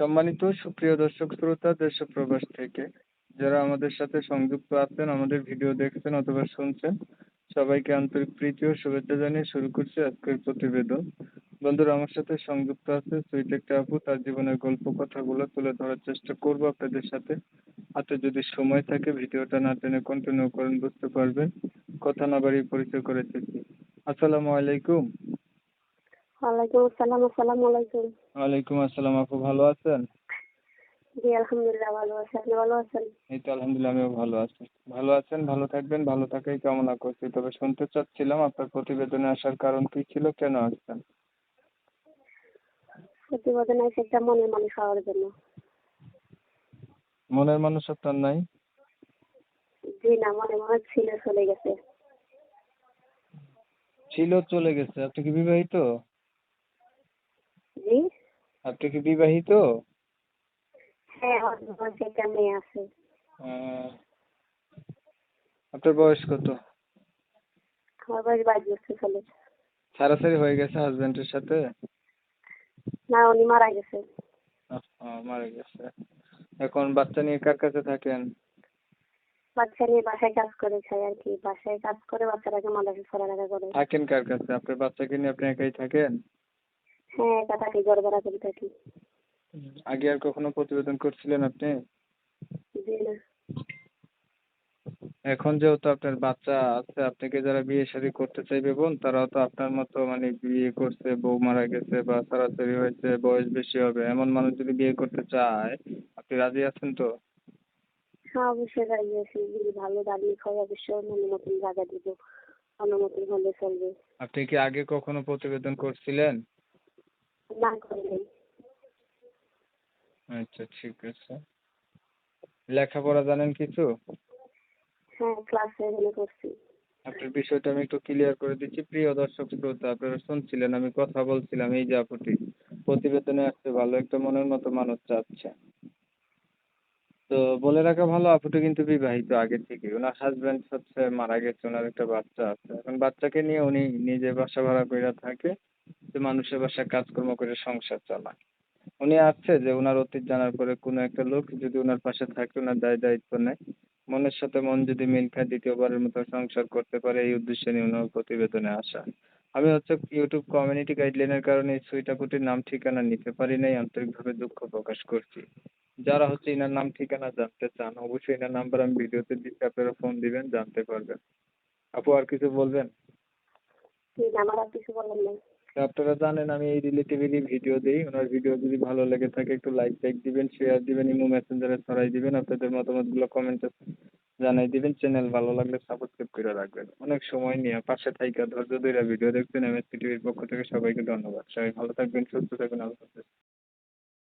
সম্মানিত সুপ্রিয় দর্শক শ্রোতা দেশ প্রবাস থেকে যারা আমাদের সাথে সংযুক্ত আছেন, আমাদের ভিডিও দেখছেন অথবা শুনছেন, সবাইকে আন্তরিক প্রীতি ও শুভেচ্ছা জানিয়ে শুরু করছি আজকের প্রতিবেদন। বন্ধুরা, আমার সাথে সংযুক্ত আছে সুইট একটা আপু। তার জীবনের গল্প কথাগুলো তুলে ধরার চেষ্টা করব আপনাদের সাথে। হাতে যদি সময় থাকে, ভিডিওটা না টেনে কন্টিনিউ করেন, বুঝতে পারবেন। কথা না বাড়িয়ে পরিচয় করে দিচ্ছি। আসসালামু আলাইকুম। ওয়ালাইকুম আসসালাম আসসালামু আলাইকুম। ওয়ালাইকুম আসসালাম আপু ভালো আছেন? জি আলহামদুলিল্লাহ ভালো আছি। আপনি ভালো আছেন? এই তো আলহামদুলিল্লাহ আমিও ভালো আছি। ভালো আছেন ভালো থাকবেন ভালো থাকাই কামনা করছি। তবে শুনতে চাচ্ছিলাম আপনার প্রতিবেদনে আসার কারণ কি ছিল কেন আসছেন? প্রতিবেদনে একটা মনের মানুষ হওয়ার জন্য। মনের মানুষ আপনার নাই? জি না মনে মনে ছিল চলে গেছে। ছিল চলে গেছে। আপনি কি বিবাহিত? আপনি কি বিবাহিত? হ্যাঁ আহ, আপনার বয়স কত? আমার বয়স বাইশ বছর চলে ছাড়াছাড়ি হয়ে গেছে হাজবেন্ডের সাথে? না উনি মারা গেছে। আহ, মারা গেছে। এখন বাচ্চা নিয়ে কার কাছে থাকেন? বাচ্চা নিয়ে বাসায় কাজ করে খাই আর কি। বাসায় কাজ করে বাচ্চাটাকে মাদ্রাসা পড়ালেখা করে। থাকেন কার কাছে? আপনার বাচ্চাকে নিয়ে আপনি একাই থাকেন? হ্যাঁ একা থাকি ঘর ভাড়া করে থাকি। আগে আর কখনো প্রতিবেদন করছিলেন আপনি? জি না। এখন যেহেতু আপনার বাচ্চা আছে আপনাকে যারা বিয়ে শাদী করতে চাইবে বোন তারাও তো আপনার মতো মানে বিয়ে করছে বউ মারা গেছে বা ছাড়াছাড়ি হয়েছে বয়স বেশি হবে এমন মানুষ যদি বিয়ে করতে চায় আপনি রাজি আছেন তো? হ্যাঁ অবশ্যই রাজি আছি। যদি ভালো দাবি হয় অবশ্যই মনে মতন জায়গা দিব। অনুমতি হলে চলবে। আপনি কি আগে কখনো প্রতিবেদন করছিলেন? না আচ্ছা ঠিক আছে। লেখাপড়া জানেন কিছু? হ্যাঁ ক্লাস সেভেনে করছি আপনার বিষয়টা আমি একটু ক্লিয়ার করে দিচ্ছি। প্রিয় দর্শক শ্রোতা আপনারা শুনছিলেন আমি কথা বলছিলাম এই যে আপুটি প্রতিবেদনে আসছে ভালো একটা মনের মতো মানুষ চাচ্ছে। তো বলে রাখা ভালো আপুটি কিন্তু বিবাহিত আগে থেকে ওনার হাজবেন্ড হচ্ছে মারা গেছে ওনার একটা বাচ্চা আছে। এখন বাচ্চাকে নিয়ে উনি নিজে বাসা ভাড়া করে থাকে। তো মানুষের বাসায় কাজকর্ম করে সংসার চালায়। উনি আসছে যে ওনার অতীত জানার পরে কোনো একটা লোক যদি ওনার পাশে থাকে ওনার দায় দায়িত্ব নেয়। মনের সাথে মন যদি মিল খায়, দ্বিতীয়বারের মতো সংসার করতে পারে, এই উদ্দেশ্যে নিয়ে ওনার প্রতিবেদনে আসা। আমি হচ্ছে ইউটিউব কমিউনিটি গাইডলাইনের কারণে এই সুইটাপুটির নাম ঠিকানা নিতে পারি নাই, আন্তরিকভাবে দুঃখ প্রকাশ করছি। যারা হচ্ছে এনার নাম ঠিকানা জানতে চান, অবশ্যই এনার নাম্বার আমি ভিডিওতে দিচ্ছি আপনারা ফোন দিবেন, জানতে পারবেন। আপু, আর কিছু বলবেন? আমার আর কিছু বলার নেই। আপনারা জানেন আমি এই রিলেটিভেরই ভিডিও দিই। ওনার ভিডিও যদি ভালো লেগে থাকে, একটু লাইক টাইক দিবেন শেয়ার দিবেন ইমো মেসেঞ্জারে ছড়াই দিবেন, আপনাদের মতামতগুলো কমেন্টে জানাই দিবেন। চ্যানেল ভালো লাগলে সাবস্ক্রাইব করে রাখবেন। অনেক সময় নিয়ে পাশে থাইকা ধৈর্য ধরে ভিডিও দেখছেন এমএসপি টিভির পক্ষ থেকে সবাইকে ধন্যবাদ। সবাই ভালো থাকবেন, সুস্থ থাকবেন, আল্লাহ হাফেজ।